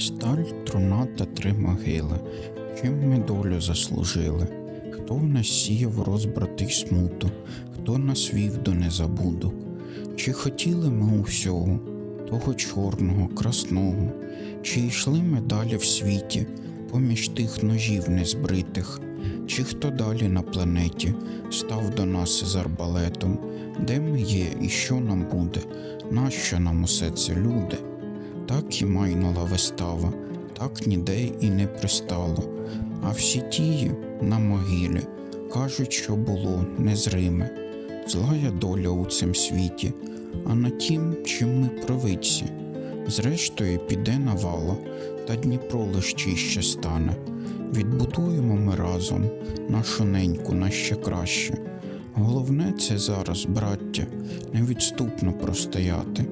Сталь, труна та три могили. Чим ми долю заслужили? Хто в нас сіяв розбрат і смуту, хто нас вів до незабуду? Чи хотіли ми усього, того чорного, красного, чи йшли ми далі в світі, поміж тих ножів незбритих, чи хто далі на планеті став до нас із арбалетом, де ми є і що нам буде, нащо нам усе це люди? Так і майнула вистава, так ніде і не пристало. А всі тії на могилі кажуть, що було незриме, злая доля у цім світі, а на тім, чим ми провидці. Зрештою піде навала, та Дніпро лиш чище стане. Відбудуємо ми разом нашу неньку на ще краще. Головне це зараз, браття, невідступно простояти.